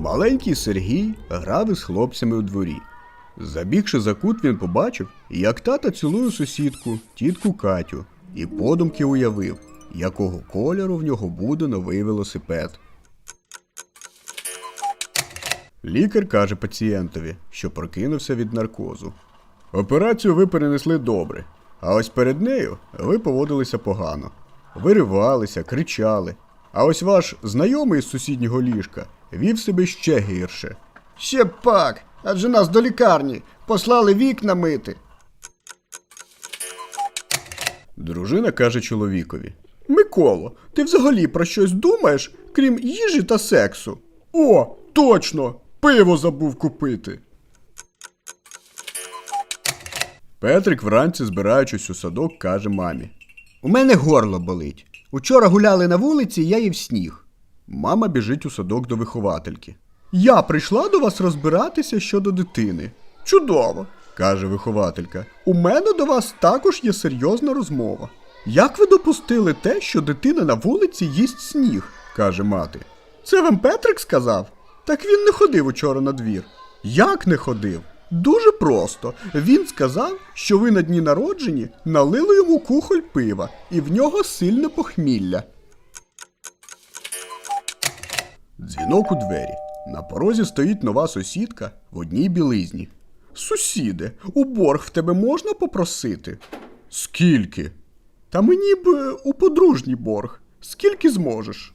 Маленький Сергій грав із хлопцями у дворі. Забігши за кут, він побачив, як тата цілує сусідку, тітку Катю, і подумки уявив, якого кольору в нього буде новий велосипед. Лікар каже пацієнтові, що прокинувся від наркозу. Операцію ви перенесли добре, а ось перед нею ви поводилися погано. Виривалися, кричали. А ось ваш знайомий з сусіднього ліжка вів себе ще гірше. Ще пак, адже нас до лікарні послали вікна мити. Дружина каже чоловікові: Миколо, ти взагалі про щось думаєш, крім їжі та сексу? О, точно! Пиво забув купити. Петрик вранці, збираючись у садок, каже мамі. У мене горло болить. Учора гуляли на вулиці, я їв сніг. Мама біжить у садок до виховательки. Я прийшла до вас розбиратися щодо дитини. Чудово, каже вихователька. У мене до вас також є серйозна розмова. Як ви допустили те, що дитина на вулиці їсть сніг? каже мати. Це вам Петрик сказав? Так він не ходив учора на двір. Як не ходив? Дуже просто. Він сказав, що ви на дні народжені налили йому кухоль пива, і в нього сильне похмілля. Дзвінок у двері. На порозі стоїть нова сусідка в одній білизні. Сусіде, у борг в тебе можна попросити? Скільки? Та мені б е, у подружній борг. Скільки зможеш?